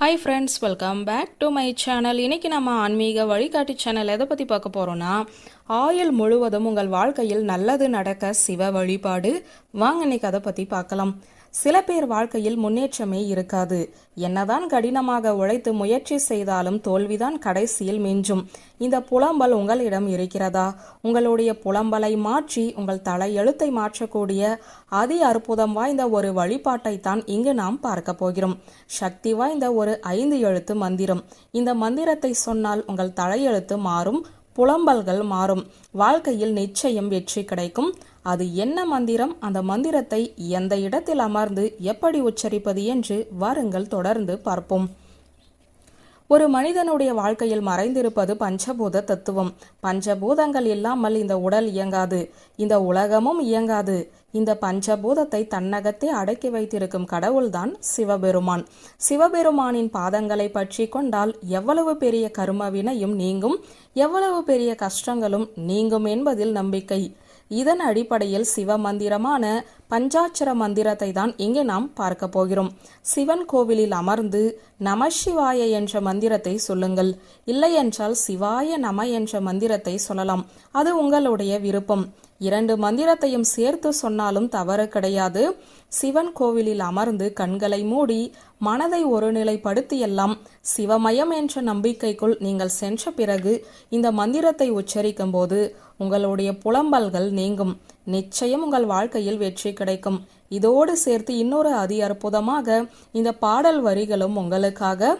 Hi friends welcome back to my channel இன்னைக்கு நம்ம ஆன்மீக வழிகாட்டி சேனல் எதை பற்றி பார்க்க போகிறோன்னா ஆயுள் முழுவதும் உங்கள் வாழ்க்கையில் நல்லது நடக்க சிவ வழிபாடு வாங்க இன்னைக்கு அதை பற்றி பார்க்கலாம். சில பேர் வாழ்க்கையில் முன்னேற்றமே இருக்காது. என்னதான் கடினமாக உழைத்து முயற்சி செய்தாலும் தோல்விதான் கடைசியில் மிஞ்சும். இந்த புலம்பல் உங்களிடம் இருக்கிறதா? உங்களுடைய புலம்பலை மாற்றி உங்கள் தலையெழுத்தை மாற்றக்கூடிய அதி அற்புதம் வாய்ந்த ஒரு வழிபாட்டை தான் இங்கு நாம் பார்க்க போகிறோம். சக்தி வாய்ந்த ஒரு ஐந்து எழுத்து மந்திரம். இந்த மந்திரத்தை சொன்னால் உங்கள் தலையெழுத்து மாறும் புலம்பல்கள் மாறும். வாழ்க்கையில் நிச்சயம் வெற்றி கிடைக்கும். அது என்ன மந்திரம்? அந்த மந்திரத்தை எந்த இடத்தில் அமர்ந்து எப்படி உச்சரிப்பது என்று வாருங்கள் தொடர்ந்து பார்ப்போம். ஒரு மனிதனுடைய வாழ்க்கையில் மறைந்திருப்பது பஞ்சபூத தத்துவம். பஞ்சபூதங்கள் இல்லாமல் இந்த உடல் இயங்காது. இந்த உலகமும் இயங்காது. இந்த பஞ்சபூதத்தை தன்னகத்தே அடக்கி வைத்திருக்கும் கடவுள்தான் சிவபெருமான். சிவபெருமானின் பாதங்களை பற்றி கொண்டால் எவ்வளவு பெரிய கருமவினையும் நீங்கும் எவ்வளவு பெரிய கஷ்டங்களும் நீங்கும் என்பதில் நம்பிக்கை. இதன் அடிப்படையில் சிவ மந்திரமான பஞ்சாட்சர மந்திரத்தை தான் இங்கே நாம் பார்க்க போகிறோம். சிவன் கோவிலில் அமர்ந்து நமசிவாய என்ற மந்திரத்தை சொல்லுங்கள். இல்லையென்றால் சிவாய நம என்ற மந்திரத்தை சொல்லலாம். அது உங்களுடைய விருப்பம். இரண்டு மந்திரத்தையும் சேர்த்து சொன்னாலும் தவறு கிடையாது. சிவன் கோவிலில் அமர்ந்து கண்களை மூடி மனதை ஒருநிலைப்படுத்தியெல்லாம் சிவமயம் என்ற நம்பிக்கைக்குள் நீங்கள் சென்ற பிறகு இந்த மந்திரத்தை உச்சரிக்கும் போது உங்களுடைய புலம்பல்கள் நீங்கும். நிச்சயம் உங்கள் வாழ்க்கையில் வெற்றி கிடைக்கும். இதோடு சேர்த்து இன்னொரு அதி அற்புதமாக இந்த பாடல் வரிகளும் உங்களுக்காக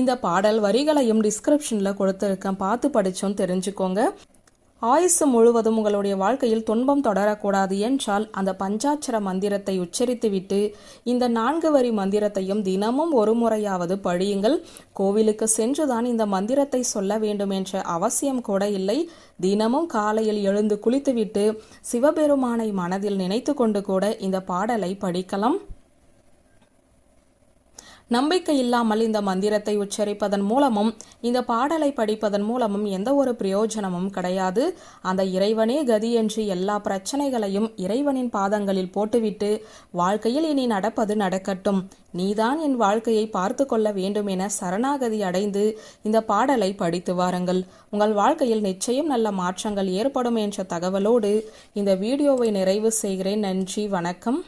இந்த பாடல் வரிகளையும் டிஸ்கிரிப்ஷனில் கொடுத்துருக்கேன். பார்த்து படித்தோம் தெரிஞ்சுக்கோங்க. ஆயுசு முழுவதும் உங்களுடைய வாழ்க்கையில் துன்பம் தொடரக்கூடாது என்றால் அந்த பஞ்சாட்சர மந்திரத்தை உச்சரித்துவிட்டு இந்த நான்கு வரி மந்திரத்தையும் தினமும் ஒரு முறையாவது படியுங்கள். கோவிலுக்கு சென்றுதான் இந்த மந்திரத்தை சொல்ல வேண்டும் என்ற அவசியம் கூட இல்லை. தினமும் காலையில் எழுந்து குளித்துவிட்டு சிவபெருமானை மனதில் நினைத்து கொண்டு கூட இந்த பாடலை படிக்கலாம். நம்பிக்கை இல்லாமல் இந்த மந்திரத்தை உச்சரிப்பதன் மூலமும் இந்த பாடலை படிப்பதன் மூலமும் எந்த ஒரு பிரயோஜனமும் கிடையாது. அந்த இறைவனே கதி என்று எல்லா பிரச்சனைகளையும் இறைவனின் பாதங்களில் போட்டுவிட்டு வாழ்க்கையில் இனி நடப்பது நடக்கட்டும். நீதான் என் வாழ்க்கையை பார்த்து கொள்ள வேண்டும் என சரணாகதி அடைந்து இந்த பாடலை படித்து வாருங்கள். உங்கள் வாழ்க்கையில் நிச்சயம் நல்ல மாற்றங்கள் ஏற்படும் என்ற தகவலோடு இந்த வீடியோவை நிறைவு செய்கிறேன். நன்றி வணக்கம்.